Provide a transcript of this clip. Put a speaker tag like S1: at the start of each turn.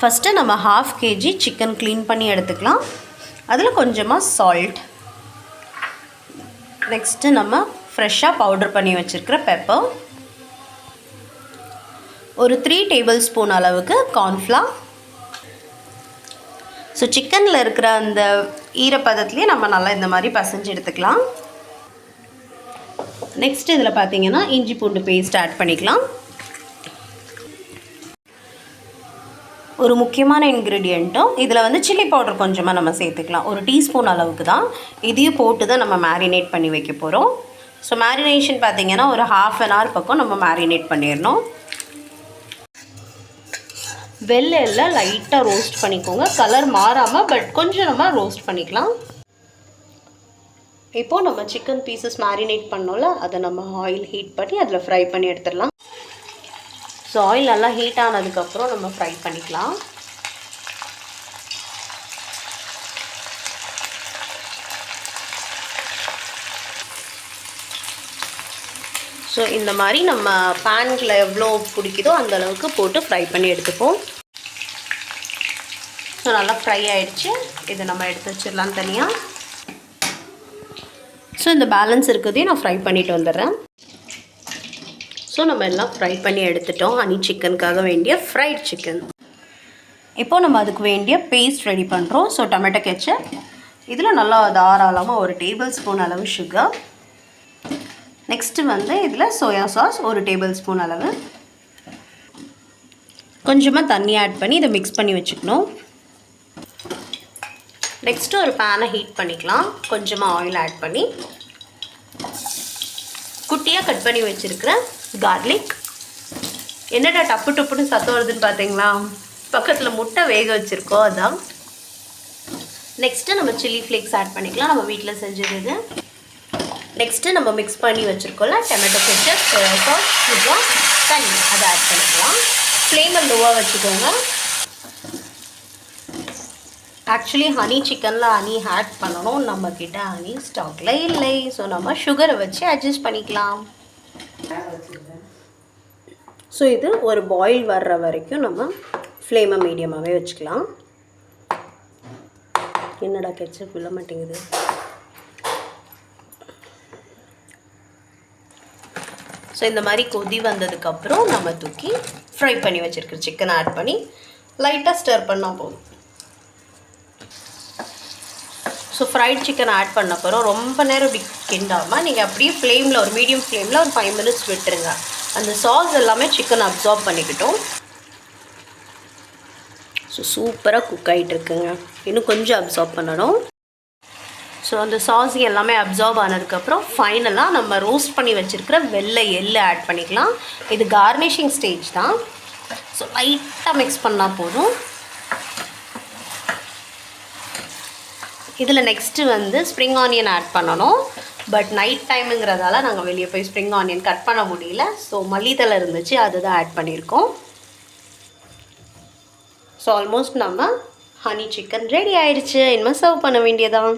S1: First நம்ம half KG chicken clean பண்ணி எடுத்துக்கலாம். அதில் கொஞ்சமாக சால்ட் நெக்ஸ்ட்டு நம்ம ஃப்ரெஷ்ஷாக பவுடர் பண்ணி வச்சுருக்கிற பெப்பர் ஒரு த்ரீ டேபிள் ஸ்பூன் அளவுக்கு கார்ன்ஃப்ளா ஸோ சிக்கனில் இருக்கிற அந்த ஈரப்பதத்துலேயே நம்ம நல்லா இந்த மாதிரி பசைஞ்சு எடுத்துக்கலாம். நெக்ஸ்ட் இதில் பார்த்தீங்கன்னா இஞ்சி பூண்டு பேஸ்ட் ஆட் பண்ணிக்கலாம். ஒரு முக்கியமான இன்க்ரீடியண்ட்டும் இதில் வந்து சில்லி பவுடர் கொஞ்சமாக நம்ம சேர்த்துக்கலாம். ஒரு டீஸ்பூன் அளவுக்கு தான். இதையும் போட்டு தான் நம்ம மேரினேட் பண்ணி வைக்க போகிறோம். ஸோ மேரினேஷன் பார்த்தீங்கன்னா ஒரு ஹாஃப் அன் ஹவர் பக்கம் நம்ம மேரினேட் பண்ணிடணும். வெள்ளையில் லைட்டாக ரோஸ்ட் பண்ணிக்கோங்க. கலர் மாறாமல் பட் கொஞ்சம் நம்ம ரோஸ்ட் பண்ணிக்கலாம். இப்போது நம்ம சிக்கன் பீசஸ் மேரினேட் பண்ணோம்ல அதை நம்ம ஆயில் ஹீட் பண்ணி அதில் ஃப்ரை பண்ணி எடுத்துடலாம். ஸோ ஆயில் நல்லா ஹீட் ஆனதுக்கப்புறம் நம்ம ஃப்ரை பண்ணிக்கலாம். ஸோ இந்த மாதிரி நம்ம பேனில் எவ்வளோ பிடிக்குதோ அந்த அளவுக்கு போட்டு ஃப்ரை பண்ணி எடுத்துப்போம். ஸோ நல்லா ஃப்ரை ஆகிடுச்சு இதை நம்ம எடுத்து வச்சிடலாம் தனியாக ஸோ இந்த பேலன்ஸ் இருக்கிறதையும் நான் ஃப்ரை பண்ணிட்டு வந்துடுறேன். ஸோ நம்ம எல்லாம் ஃப்ரை பண்ணி எடுத்துட்டோம். ஹனி சிக்கனுக்காக வேண்டிய ஃப்ரைட் சிக்கன் இப்போது நம்ம அதுக்கு வேண்டிய பேஸ்ட் ரெடி பண்ணுறோம் ஸோ டொமேட்டோ கெச்சப் இதில் நல்லா தாராளமாக ஒரு டேபிள் ஸ்பூன் அளவு சுகர் நெக்ஸ்ட்டு வந்து இதில் சோயா சாஸ் ஒரு டேபிள் ஸ்பூன் அளவு. கொஞ்சமாக தண்ணி ஆட் பண்ணி இதை மிக்ஸ் பண்ணி வச்சுக்கணும். நெக்ஸ்ட்டு ஒரு பேனை ஹீட் பண்ணிக்கலாம். கொஞ்சமாக ஆயில் ஆட் பண்ணி. குட்டியாக கட் பண்ணி வச்சுருக்கிற கார்லிக் என்னடா டப்பு டப்புன்னு சத்தம் வருதுன்னு பார்த்தீங்களா பக்கத்தில் முட்டை வேக வச்சுருக்கோம் அதான். நெக்ஸ்ட்டு நம்ம சில்லி ஃப்ளேக்ஸ் ஆட் பண்ணிக்கலாம். நம்ம வீட்டில் செஞ்சது. நெக்ஸ்ட்டு நம்ம மிக்ஸ் பண்ணி வச்சுருக்கோம்ல tomato ketchup soya sauce sugar தண்ணி. அதை ஆட் பண்ணிக்கலாம். ஃப்ளேமை லோவாக வச்சுக்கோங்க. ஆக்சுவலி ஹனி சிக்கனில் ஹனி ஆட் பண்ணணும். நம்மக்கிட்ட ஹனி ஸ்டாக்கில் இல்லை. ஸோ நம்ம சுகரை வச்சு அட்ஜஸ்ட் பண்ணிக்கலாம். ஸோ இது ஒரு பாயில் வர்ற வரைக்கும் நம்ம ஃப்ளேமை மீடியமாகவே வச்சுக்கலாம். என்னடா கெச்சப் விழ மாட்டேங்குது? ஸோ இந்த மாதிரி கொதி வந்ததுக்கப்புறம் நம்ம தூக்கி ஃப்ரை பண்ணி வச்சுருக்கிற சிக்கனை ஆட் பண்ணி லைட்டாக ஸ்டர் பண்ணால் போதும். ஸோ ஃப்ரைட் சிக்கன் ஆட் பண்ண அப்புறம் ரொம்ப நேரம் இப்படி கிண்டாமல் நீங்கள் அப்படியே ஃப்ளேமில் ஒரு மீடியம் ஃப்ளேமில் ஒரு ஃபைவ் மினிட்ஸ் விட்டுருங்க. அந்த சாஸ் எல்லாமே சிக்கன் அப்சார்ப் பண்ணிக்கிட்டோம். ஸோ சூப்பராக குக் ஆகிட்டு இருக்குங்க. இன்னும் கொஞ்சம் அப்சார்ப் பண்ணணும். ஸோ அந்த சாஸ் எல்லாமே அப்சார்ப் ஆனதுக்கப்புறம் ஃபைனலாக நம்ம ரோஸ்ட் பண்ணி வச்சுருக்கிற வெள்ளை எள்ளு ஆட் பண்ணிக்கலாம். இது கார்னிஷிங் ஸ்டேஜ் தான். ஸோ லைட்டாக மிக்ஸ் பண்ணால் போதும். இதில் நெக்ஸ்ட்டு வந்து ஸ்ப்ரிங் ஆனியன் ஆட் பண்ணணும். பட் நைட் டைமுங்கிறதால நாங்கள் வெளியே போய் ஸ்ப்ரிங் ஆனியன் கட் பண்ண முடியல. ஸோ மல்லித்தலை இருந்துச்சு அதுதான் ஆட் பண்ணியிருக்கோம். ஸோ ஆல்மோஸ்ட் நம்ம ஹனி சிக்கன் ரெடி ஆயிடுச்சு. இனிமேல் சர்வ் பண்ண வேண்டியதான்